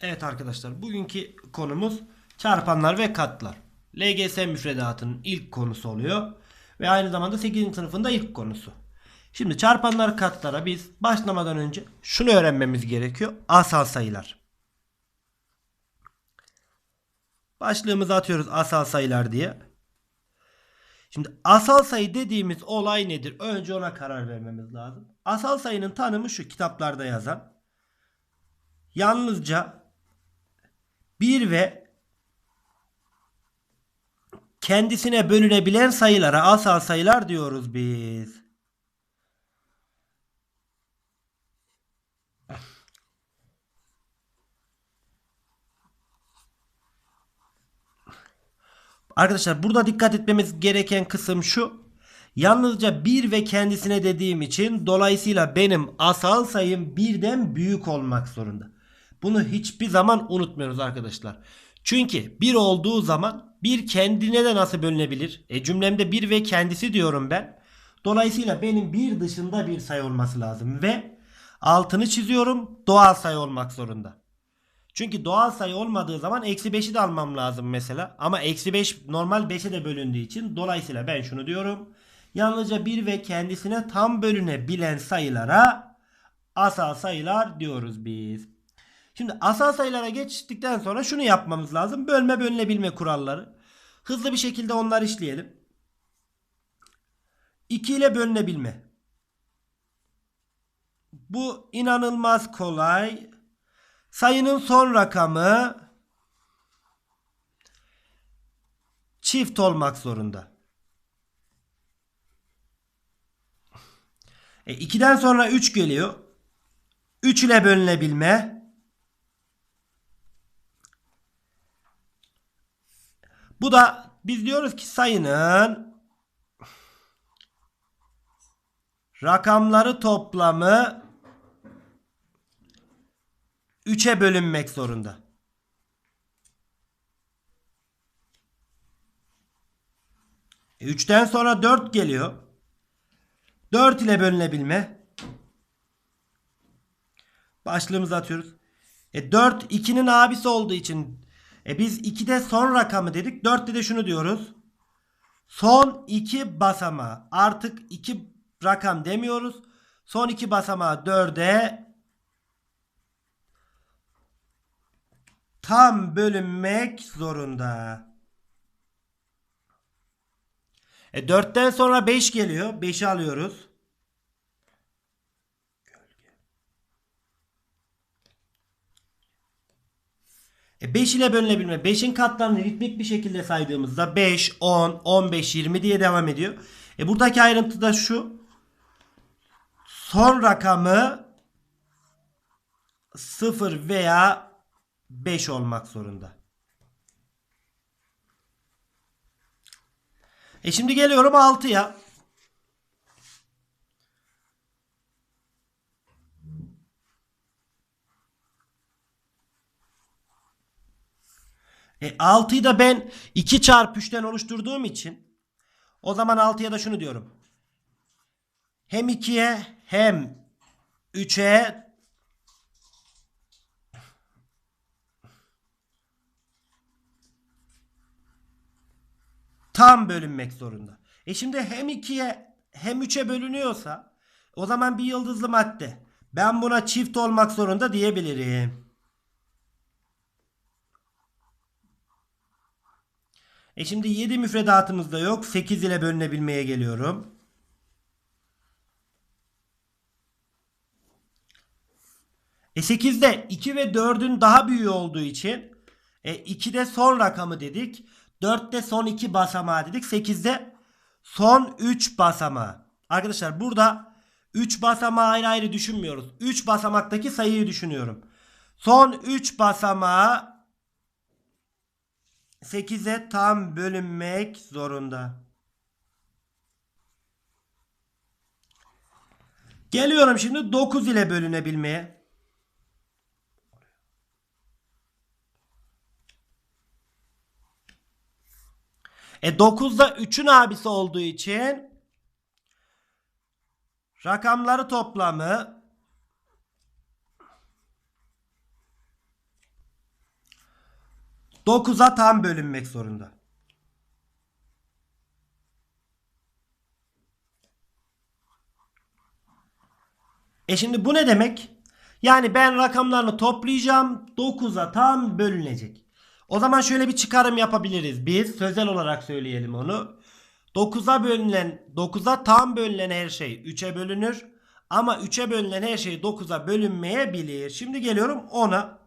Evet arkadaşlar bugünkü konumuz çarpanlar ve katlar. LGS müfredatının ilk konusu oluyor. Ve aynı zamanda 8. sınıfında ilk konusu. Şimdi çarpanlar katlara biz başlamadan önce şunu öğrenmemiz gerekiyor. Asal sayılar. Başlığımızı atıyoruz asal sayılar diye. Şimdi asal sayı dediğimiz olay nedir? Önce ona karar vermemiz lazım. Asal sayının tanımı şu kitaplarda yazan. Yalnızca bir ve kendisine bölünebilen sayılara asal sayılar diyoruz biz. Arkadaşlar burada dikkat etmemiz gereken kısım şu. Yalnızca bir ve kendisine dediğim için dolayısıyla benim asal sayım birden büyük olmak zorunda. Bunu hiçbir zaman unutmuyoruz arkadaşlar. Çünkü bir olduğu zaman bir kendine de nasıl bölünebilir? E cümlemde bir ve kendisi diyorum ben. Dolayısıyla benim bir dışında bir sayı olması lazım ve altını çiziyorum doğal sayı olmak zorunda. Çünkü doğal sayı olmadığı zaman eksi 5'i de almam lazım mesela. Ama eksi 5 normal 5'e de bölündüğü için dolayısıyla ben şunu diyorum. Yalnızca bir ve kendisine tam bölünebilen sayılara asal sayılar diyoruz biz. Şimdi asal sayılara geçtikten sonra şunu yapmamız lazım. Bölme bölünebilme kuralları. Hızlı bir şekilde onları işleyelim. 2 ile bölünebilme. Bu inanılmaz kolay. Sayının son rakamı çift olmak zorunda. E 2'den sonra 3 geliyor. 3 ile bölünebilme. Bu da biz diyoruz ki sayının rakamları toplamı 3'e bölünmek zorunda. E, 3'ten sonra 4 geliyor. 4 ile bölünebilme. Başlığımızı atıyoruz. E 4 2'nin abisi olduğu için e biz 2'de son rakamı dedik. 4'te de şunu diyoruz. Son 2 basamağı. Artık 2 rakam demiyoruz. Son 2 basamağı 4'e tam bölünmek zorunda. E 4'ten sonra 5 geliyor. 5'i alıyoruz. E 5 ile bölünebilme. 5'in katlarını ritmik bir şekilde saydığımızda 5, 10, 15, 20 diye devam ediyor. E buradaki ayrıntı da şu. Son rakamı 0 veya 5 olmak zorunda. E şimdi geliyorum 6'ya. E 6'yı da ben 2 çarpı 3'ten oluşturduğum için o zaman 6'ya da şunu diyorum. Hem 2'ye hem 3'e tam bölünmek zorunda. E şimdi hem 2'ye hem 3'e bölünüyorsa o zaman bir yıldızlı madde. Ben buna çift olmak zorunda diyebilirim. E şimdi 7 müfredatımızda yok. 8 ile bölünebilmeye geliyorum. E 8'de 2 ve 4'ün daha büyüğü olduğu için e 2'de son rakamı dedik. 4'te son 2 basamağı dedik. 8'de son 3 basamağı. Arkadaşlar burada 3 basamağı ayrı ayrı düşünmüyoruz. 3 basamaktaki sayıyı düşünüyorum. Son 3 basamağı 8'e tam bölünmek zorunda. Geliyorum şimdi 9 ile bölünebilmeye. E 9'da 3'ün abisi olduğu için rakamları toplamı 9'a tam bölünmek zorunda. E şimdi bu ne demek? Yani ben rakamlarını toplayacağım 9'a tam bölünecek. O zaman şöyle bir çıkarım yapabiliriz. Biz sözel olarak söyleyelim onu. 9'a bölünen 9'a tam bölünen her şey 3'e bölünür. Ama 3'e bölünen her şey 9'a bölünmeyebilir. Şimdi geliyorum 10'a.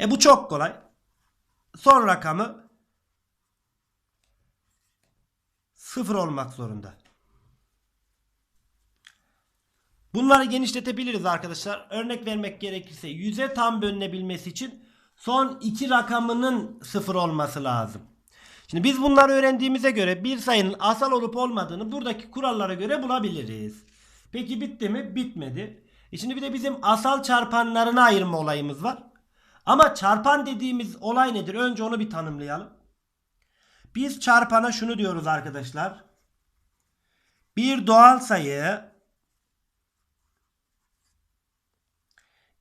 E bu çok kolay. Son rakamı 0 olmak zorunda. Bunları genişletebiliriz arkadaşlar. Örnek vermek gerekirse 100'e tam bölünebilmesi için son iki rakamının 0 olması lazım. Şimdi biz bunları öğrendiğimize göre bir sayının asal olup olmadığını buradaki kurallara göre bulabiliriz. Peki bitti mi? Bitmedi. E şimdi bir de bizim asal çarpanlarını ayırma olayımız var. Ama çarpan dediğimiz olay nedir? Önce onu bir tanımlayalım. Biz çarpana şunu diyoruz arkadaşlar. Bir doğal sayı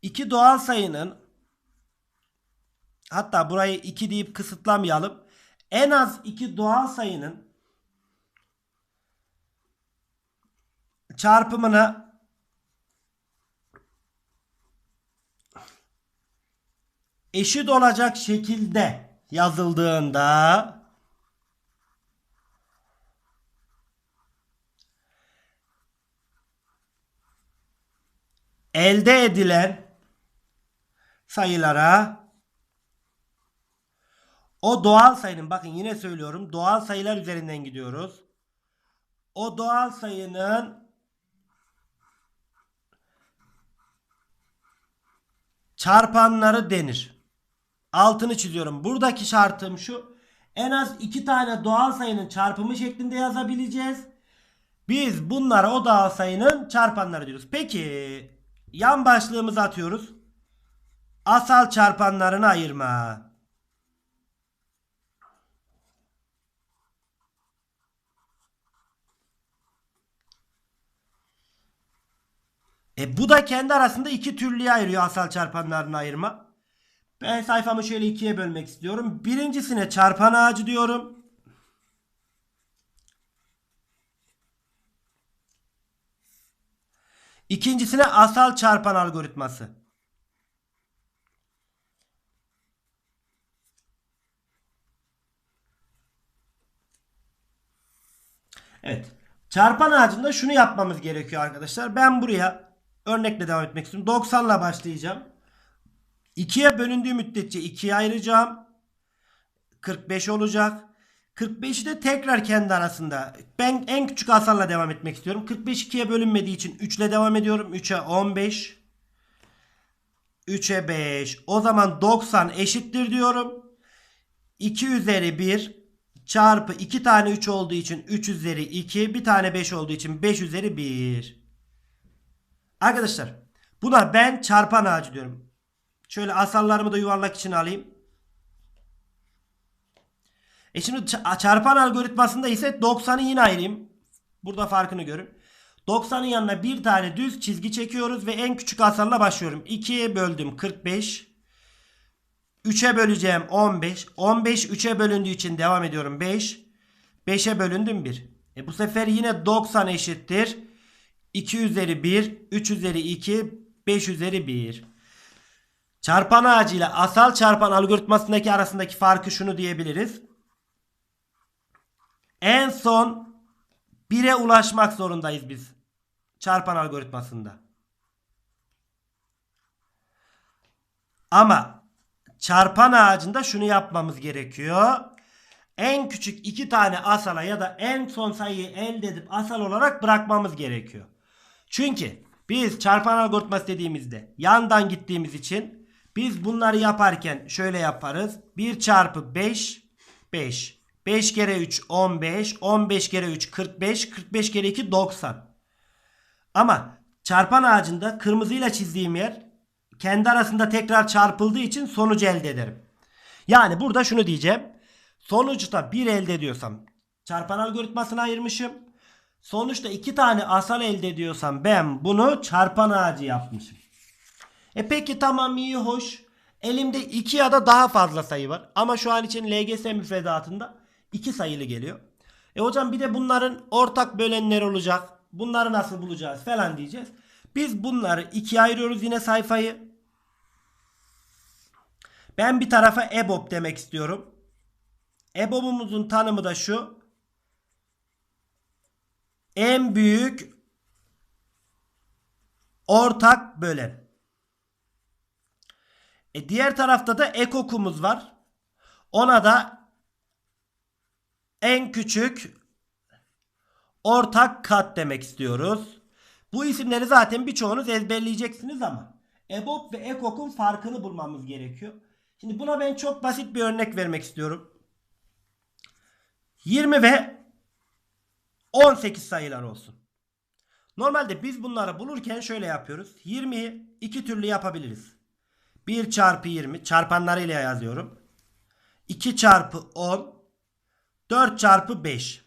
iki doğal sayının hatta burayı 2 deyip kısıtlamayalım. En az iki doğal sayının çarpımına eşit olacak şekilde yazıldığında elde edilen sayılara o doğal sayının bakın yine söylüyorum doğal sayılar üzerinden gidiyoruz. O doğal sayının çarpanları denir. Altını çiziyorum. Buradaki şartım şu. En az iki tane doğal sayının çarpımı şeklinde yazabileceğiz. Biz bunlara o doğal sayının çarpanları diyoruz. Peki yan başlığımızı atıyoruz. Asal çarpanlarını ayırma. E bu da kendi arasında iki türlüye ayırıyor asal çarpanlarını ayırma. Ben sayfamı şöyle ikiye bölmek istiyorum. Birincisine çarpan ağacı diyorum. İkincisine asal çarpan algoritması. Evet. Çarpan ağacında şunu yapmamız gerekiyor arkadaşlar. Ben buraya örnekle devam etmek istiyorum. 90 ile başlayacağım. 2'ye bölündüğü müddetçe 2'ye ayıracağım. 45 olacak. 45'i de tekrar kendi arasında. Ben en küçük asalla devam etmek istiyorum. 45 2'ye bölünmediği için 3 ile devam ediyorum. 3'e 15. 3'e 5. O zaman 90 eşittir diyorum. 2 üzeri 1 çarpı 2 tane 3 olduğu için 3 üzeri 2. Bir tane 5 olduğu için 5 üzeri 1. Arkadaşlar buna ben çarpan ağacı diyorum. Şöyle asallarımı da yuvarlak için alayım. E şimdi çarpan algoritmasında ise 90'ı yine ayırayım. Burada farkını görün. 90'ın yanına bir tane düz çizgi çekiyoruz ve en küçük asalla başlıyorum. 2'ye böldüm 45. 3'e böleceğim 15. 15 3'e bölündüğü için devam ediyorum 5. 5'e bölündüm 1. E bu sefer yine 90 eşittir. 2 üzeri 1, 3 üzeri 2, 5 üzeri 1. Çarpan ağacıyla asal çarpan algoritmasındaki arasındaki farkı şunu diyebiliriz. En son 1'e ulaşmak zorundayız biz. Çarpan algoritmasında. Ama çarpan ağacında şunu yapmamız gerekiyor. En küçük iki tane asala ya da en son sayıyı elde edip asal olarak bırakmamız gerekiyor. Çünkü biz çarpan algoritması dediğimizde yandan gittiğimiz için biz bunları yaparken şöyle yaparız. 1 çarpı 5 5. 5 kere 3 15. 15 kere 3 45. 45 kere 2 90. Ama çarpan ağacında kırmızıyla çizdiğim yer kendi arasında tekrar çarpıldığı için sonucu elde ederim. Yani burada şunu diyeceğim. Sonuçta 1 elde ediyorsam çarpan algoritmasına ayırmışım. Sonuçta iki tane asal elde ediyorsam ben bunu çarpan ağacı yapmışım. E peki tamam iyi hoş. Elimde iki ya da daha fazla sayı var. Ama şu an için LGS müfredatında iki sayılı geliyor. E hocam bir de bunların ortak bölenler olacak. Bunları nasıl bulacağız falan diyeceğiz. Biz bunları ikiye ayırıyoruz yine sayfayı. Ben bir tarafa EBOB demek istiyorum. EBOB'umuzun tanımı da şu. En büyük ortak bölen. E diğer tarafta da ekokumuz var. Ona da en küçük ortak kat demek istiyoruz. Bu isimleri zaten birçoğunuz ezberleyeceksiniz ama EBOB ve EKOK'un farkını bulmamız gerekiyor. Şimdi buna ben çok basit bir örnek vermek istiyorum. 20 ve 18 sayılar olsun. Normalde biz bunları bulurken şöyle yapıyoruz. 20'yi iki türlü yapabiliriz. 1 çarpı 20 çarpanlarıyla yazıyorum. 2 çarpı 10 4 çarpı 5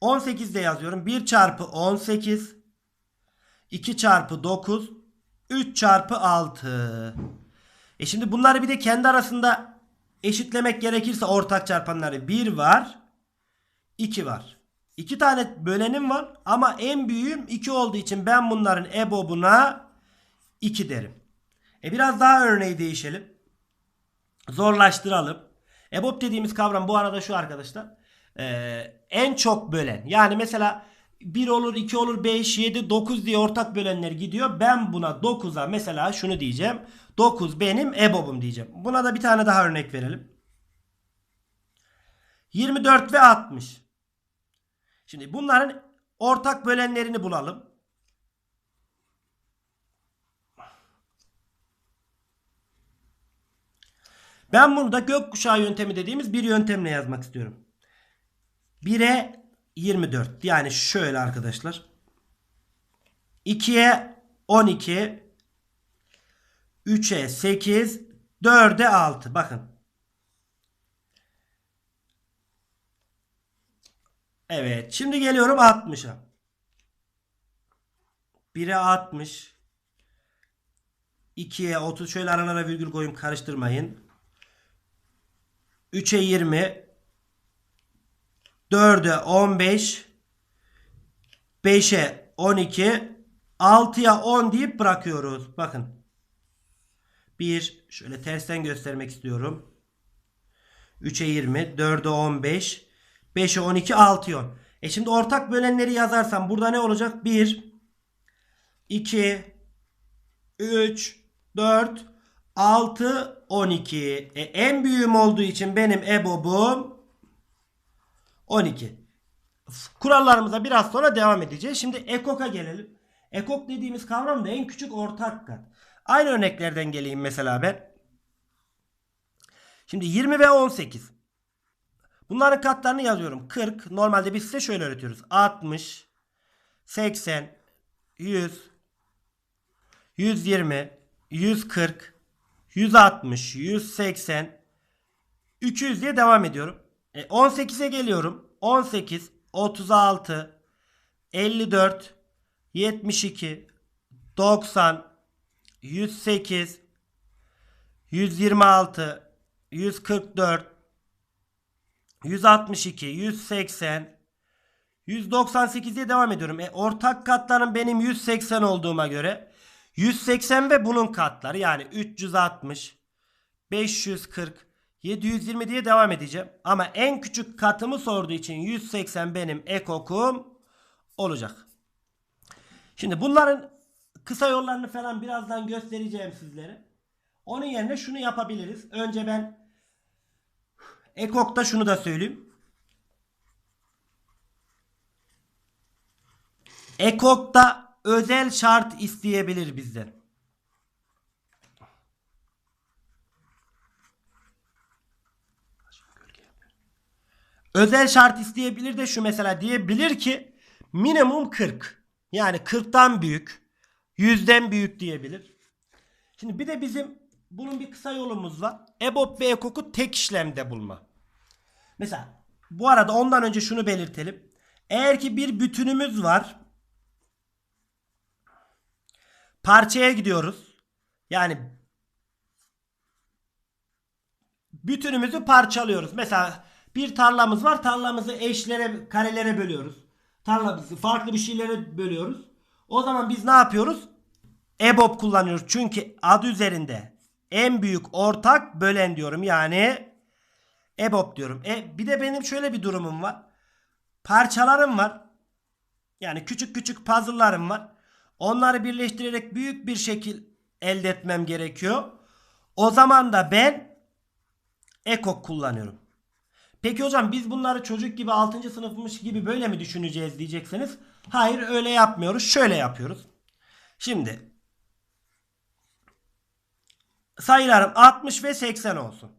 18 de yazıyorum. 1 çarpı 18 2 çarpı 9 3 çarpı 6 E şimdi bunları bir de kendi arasında eşitlemek gerekirse ortak çarpanları 1 var 2 var. 2 tane bölenim var ama en büyüğüm 2 olduğu için ben bunların ebobuna 2 derim. E biraz daha örneği değişelim. Zorlaştıralım. EBOB dediğimiz kavram bu arada şu arkadaşlar. Ee, en çok bölen. Yani mesela 1 olur, 2 olur, 5, 7, 9 diye ortak bölenler gidiyor. Ben buna 9'a mesela şunu diyeceğim. 9 benim EBOB'um diyeceğim. Buna da bir tane daha örnek verelim. 24 ve 60. Şimdi bunların ortak bölenlerini bulalım. Ben bunu da gökkuşağı yöntemi dediğimiz bir yöntemle yazmak istiyorum. 1'e 24. Yani şöyle arkadaşlar. 2'ye 12. 3'e 8. 4'e 6. Bakın. Evet. Şimdi geliyorum 60'a. 1'e 60. 2'ye 30. Şöyle aralara virgül koyayım karıştırmayın. 3'e 20 4'e 15 5'e 12 6'ya 10 deyip bırakıyoruz. Bakın. 1 şöyle tersten göstermek istiyorum. 3'e 20 4'e 15 5'e 12 6'ya 10. E şimdi ortak bölenleri yazarsam burada ne olacak? 1 2 3 4 6 12. E, en büyüğüm olduğu için benim EBOB'um 12. Kurallarımıza biraz sonra devam edeceğiz. Şimdi ekok'a gelelim. Ekok dediğimiz kavram da en küçük ortak kat. Aynı örneklerden geleyim mesela ben. Şimdi 20 ve 18. Bunların katlarını yazıyorum. 40. Normalde biz size şöyle öğretiyoruz. 60, 80, 100, 120, 140, 160, 180, 200 diye devam ediyorum. E, 18'e geliyorum. 18, 36, 54, 72, 90, 108, 126, 144, 162, 180, 198 diye devam ediyorum. E, ortak katlarım benim 180 olduğuma göre 180 ve bunun katları yani 360, 540, 720 diye devam edeceğim. Ama en küçük katımı sorduğu için 180 benim ekokum olacak. Şimdi bunların kısa yollarını falan birazdan göstereceğim sizlere. Onun yerine şunu yapabiliriz. Önce ben ekokta şunu da söyleyeyim. Ekokta özel şart isteyebilir bizden. Özel şart isteyebilir de şu mesela diyebilir ki minimum 40. Yani 40'tan büyük, 100'den büyük diyebilir. Şimdi bir de bizim bunun bir kısa yolumuz var. EBOB ve EKOK'u tek işlemde bulma. Mesela bu arada ondan önce şunu belirtelim. Eğer ki bir bütünümüz var. Parçaya gidiyoruz. Yani bütünümüzü parçalıyoruz. Mesela bir tarlamız var. Tarlamızı eşlere, karelere bölüyoruz. Tarlamızı farklı bir şeylere bölüyoruz. O zaman biz ne yapıyoruz? EBOB kullanıyoruz. Çünkü adı üzerinde en büyük ortak bölen diyorum. Yani EBOB diyorum. E, bir de benim şöyle bir durumum var. Parçalarım var. Yani küçük küçük puzzle'larım var. Onları birleştirerek büyük bir şekil elde etmem gerekiyor. O zaman da ben EKOK kullanıyorum. Peki hocam biz bunları çocuk gibi 6. sınıfmış gibi böyle mi düşüneceğiz diyeceksiniz. Hayır öyle yapmıyoruz. Şöyle yapıyoruz. Şimdi sayılarım 60 ve 80 olsun.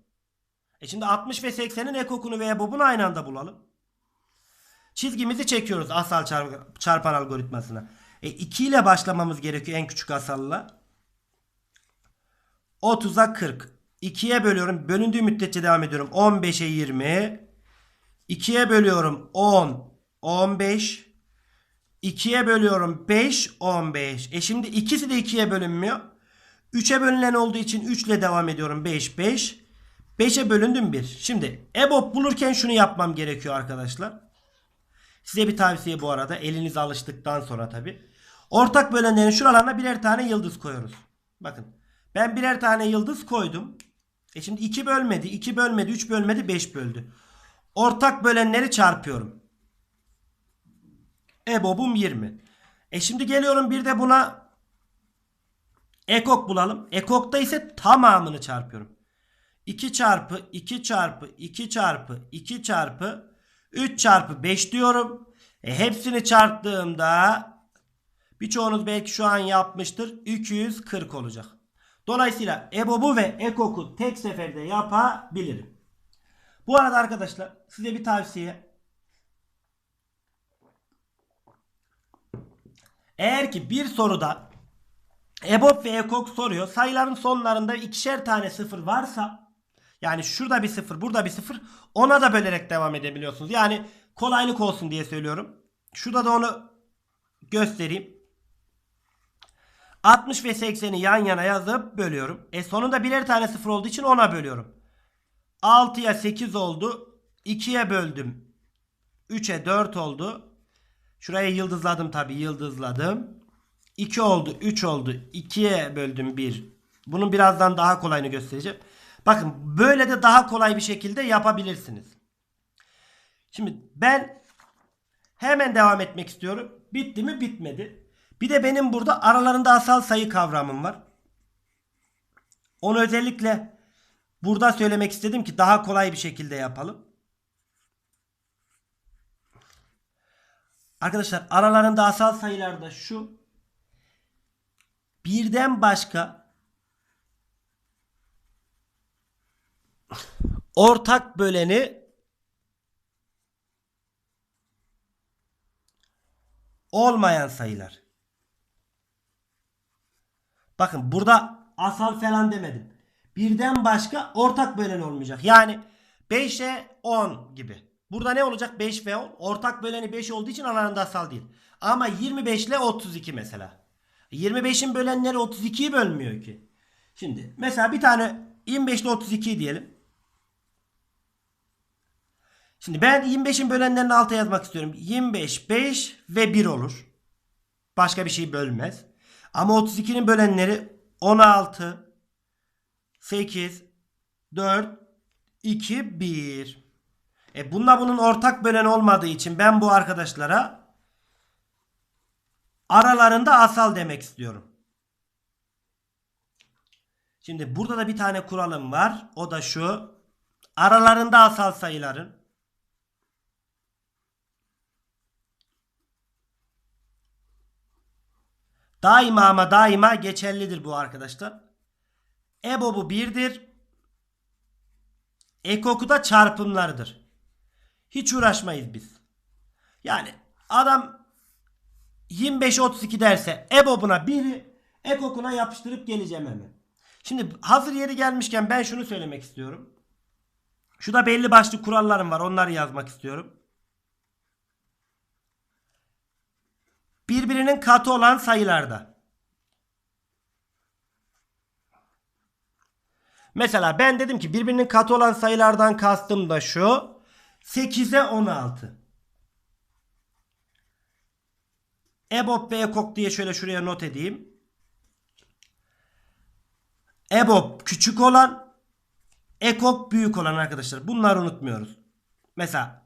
E şimdi 60 ve 80'in ekokunu ve EBOB'unu aynı anda bulalım. Çizgimizi çekiyoruz asal çarp- çarpan algoritmasına. E 2 ile başlamamız gerekiyor en küçük asalla. 30'a 40. 2'ye bölüyorum. Bölündüğü müddetçe devam ediyorum. 15'e 20. 2'ye bölüyorum 10. 15. 2'ye bölüyorum 5. 15. E şimdi ikisi de 2'ye bölünmüyor. 3'e bölünen olduğu için 3 ile devam ediyorum. 5 5. 5'e bölündüm 1. Şimdi EBOB bulurken şunu yapmam gerekiyor arkadaşlar. Size bir tavsiye bu arada. Eliniz alıştıktan sonra tabi. Ortak bölenlerin şuralarına birer tane yıldız koyuyoruz. Bakın. Ben birer tane yıldız koydum. E şimdi 2 bölmedi, 2 bölmedi, 3 bölmedi, 5 böldü. Ortak bölenleri çarpıyorum. EBOB'um 20. E şimdi geliyorum bir de buna ekok bulalım. Ekokta ise tamamını çarpıyorum. 2 çarpı 2 çarpı 2 çarpı 2 çarpı 3 çarpı 5 diyorum. E hepsini çarptığımda birçoğunuz belki şu an yapmıştır. 240 olacak. Dolayısıyla EBOB'u ve EKOK'u tek seferde yapabilirim. Bu arada arkadaşlar size bir tavsiye. Eğer ki bir soruda EBOB ve EKOK soruyor. Sayıların sonlarında ikişer tane sıfır varsa yani şurada bir sıfır burada bir sıfır ona da bölerek devam edebiliyorsunuz. Yani kolaylık olsun diye söylüyorum. Şurada da onu göstereyim. 60 ve 80'i yan yana yazıp bölüyorum. E sonunda birer tane sıfır olduğu için ona bölüyorum. 6'ya 8 oldu. 2'ye böldüm. 3'e 4 oldu. Şuraya yıldızladım tabi yıldızladım. 2 oldu 3 oldu. 2'ye böldüm 1. Bunun birazdan daha kolayını göstereceğim. Bakın böyle de daha kolay bir şekilde yapabilirsiniz. Şimdi ben hemen devam etmek istiyorum. Bitti mi bitmedi. Bir de benim burada aralarında asal sayı kavramım var. Onu özellikle burada söylemek istedim ki daha kolay bir şekilde yapalım. Arkadaşlar aralarında asal sayılarda şu birden başka ortak böleni olmayan sayılar. Bakın burada asal falan demedim. Birden başka ortak bölen olmayacak. Yani 5'e 10 gibi. Burada ne olacak? 5 ve 10. Ortak böleni 5 olduğu için aralarında asal değil. Ama 25 ile 32 mesela. 25'in bölenleri 32'yi bölmüyor ki. Şimdi mesela bir tane 25 ile 32 diyelim. Şimdi ben 25'in bölenlerini alta yazmak istiyorum. 25, 5 ve 1 olur. Başka bir şey bölmez. Ama 32'nin bölenleri 16, 8, 4, 2, 1. E bununla bunun ortak bölen olmadığı için ben bu arkadaşlara aralarında asal demek istiyorum. Şimdi burada da bir tane kuralım var. O da şu. Aralarında asal sayıların Daima ama daima geçerlidir bu arkadaşlar. EBOB'u 1'dir. Ekoku da çarpımlarıdır. Hiç uğraşmayız biz. Yani adam 25-32 derse EBOB'una 1'i ekokuna yapıştırıp geleceğim hemen. Şimdi hazır yeri gelmişken ben şunu söylemek istiyorum. Şurada belli başlı kurallarım var. Onları yazmak istiyorum. Birbirinin katı olan sayılarda. Mesela ben dedim ki birbirinin katı olan sayılardan kastım da şu. 8'e 16. EBOB ve EKOK diye şöyle şuraya not edeyim. EBOB küçük olan, EKOK büyük olan arkadaşlar. Bunları unutmuyoruz. Mesela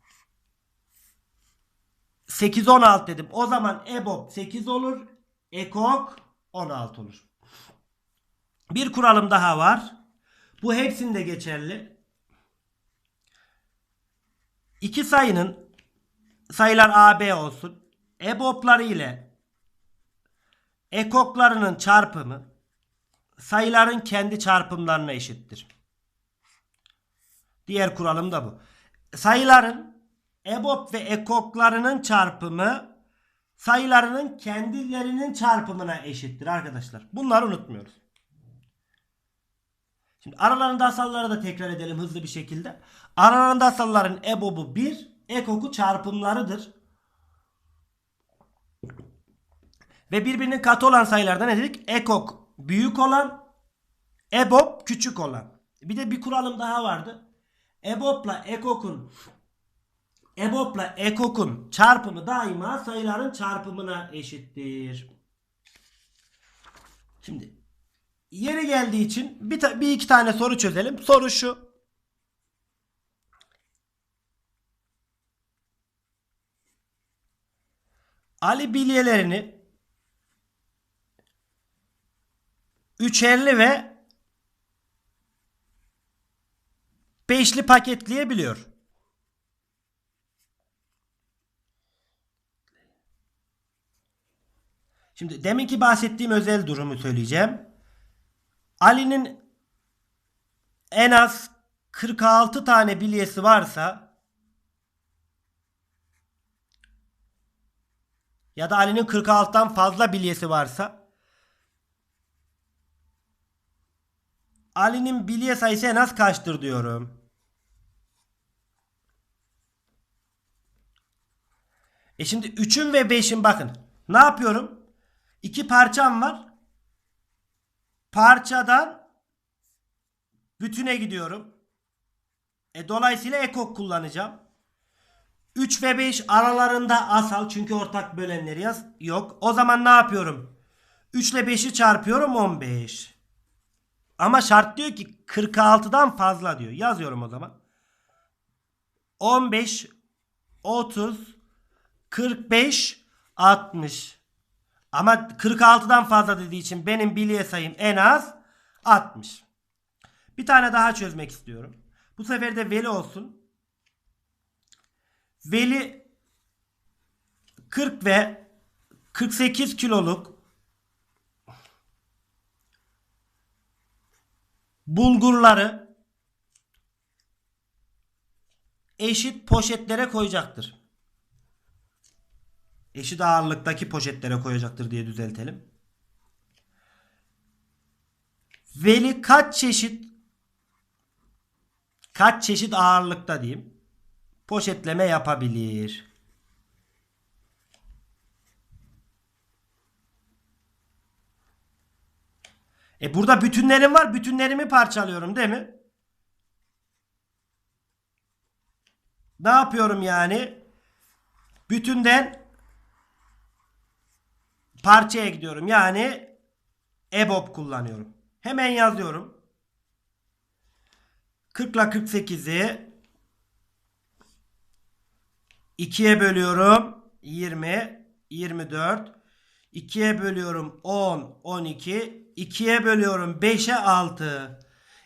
8 16 dedim. O zaman EBOB 8 olur. EKOK 16 olur. Bir kuralım daha var. Bu hepsinde geçerli. İki sayının sayılar AB olsun. EBOB'ları ile EKOK'larının çarpımı sayıların kendi çarpımlarına eşittir. Diğer kuralım da bu. Sayıların EBOB ve EKOK'larının çarpımı sayılarının kendilerinin çarpımına eşittir arkadaşlar. Bunları unutmuyoruz. Şimdi aralarında asalları da tekrar edelim hızlı bir şekilde. Aralarında asalların EBOB'u 1, EKOK'u çarpımlarıdır. Ve birbirinin katı olan sayılardan ne dedik? EKOK büyük olan, EBOB küçük olan. Bir de bir kuralım daha vardı. EBOB'la EKOK'un EBOB'la EKOK'un çarpımı daima sayıların çarpımına eşittir. Şimdi yeri geldiği için bir, bir iki tane soru çözelim. Soru şu. Ali bilyelerini üçerli ve beşli paketleyebiliyor. Şimdi deminki bahsettiğim özel durumu söyleyeceğim. Ali'nin en az 46 tane bilyesi varsa ya da Ali'nin 46'dan fazla bilyesi varsa Ali'nin bilye sayısı en az kaçtır diyorum. E şimdi 3'ün ve 5'in bakın. Ne yapıyorum? İki parçam var. Parçadan bütüne gidiyorum. E dolayısıyla ekok kullanacağım. 3 ve 5 aralarında asal çünkü ortak bölenleri yaz yok. O zaman ne yapıyorum? 3 ile 5'i çarpıyorum 15. Ama şart diyor ki 46'dan fazla diyor. Yazıyorum o zaman. 15 30 45 60 ama 46'dan fazla dediği için benim bilye sayım en az 60. Bir tane daha çözmek istiyorum. Bu sefer de veli olsun. Veli 40 ve 48 kiloluk bulgurları eşit poşetlere koyacaktır. Eşit ağırlıktaki poşetlere koyacaktır diye düzeltelim. Veli kaç çeşit kaç çeşit ağırlıkta diyeyim poşetleme yapabilir. E burada bütünlerim var. Bütünlerimi parçalıyorum değil mi? Ne yapıyorum yani? Bütünden parçaya gidiyorum. Yani EBOB kullanıyorum. Hemen yazıyorum. 40 ile 48'i 2'ye bölüyorum. 20, 24. 2'ye bölüyorum 10, 12. 2'ye bölüyorum 5'e 6.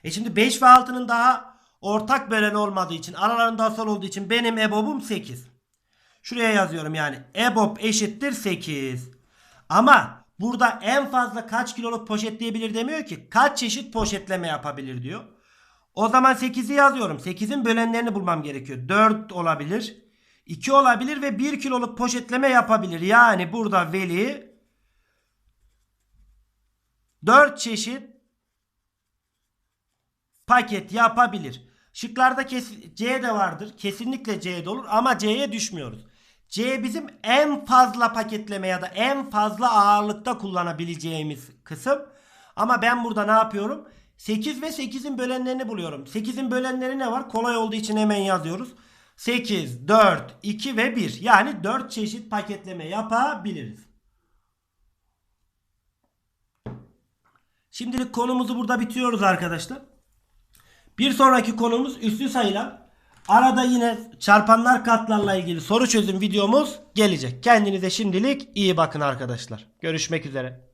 E şimdi 5 ve 6'nın daha ortak bölen olmadığı için aralarında asal olduğu için benim EBOB'um 8. Şuraya yazıyorum yani EBOB eşittir 8. Ama burada en fazla kaç kiloluk poşetleyebilir demiyor ki. Kaç çeşit poşetleme yapabilir diyor. O zaman 8'i yazıyorum. 8'in bölenlerini bulmam gerekiyor. 4 olabilir. 2 olabilir ve 1 kiloluk poşetleme yapabilir. Yani burada veli 4 çeşit paket yapabilir. Şıklarda C de vardır. Kesinlikle C de olur ama C'ye düşmüyoruz. C bizim en fazla paketleme ya da en fazla ağırlıkta kullanabileceğimiz kısım. Ama ben burada ne yapıyorum? 8 ve 8'in bölenlerini buluyorum. 8'in bölenleri ne var? Kolay olduğu için hemen yazıyoruz. 8, 4, 2 ve 1. Yani 4 çeşit paketleme yapabiliriz. Şimdilik konumuzu burada bitiriyoruz arkadaşlar. Bir sonraki konumuz üslü sayılar. Arada yine çarpanlar katlarla ilgili soru çözüm videomuz gelecek. Kendinize şimdilik iyi bakın arkadaşlar. Görüşmek üzere.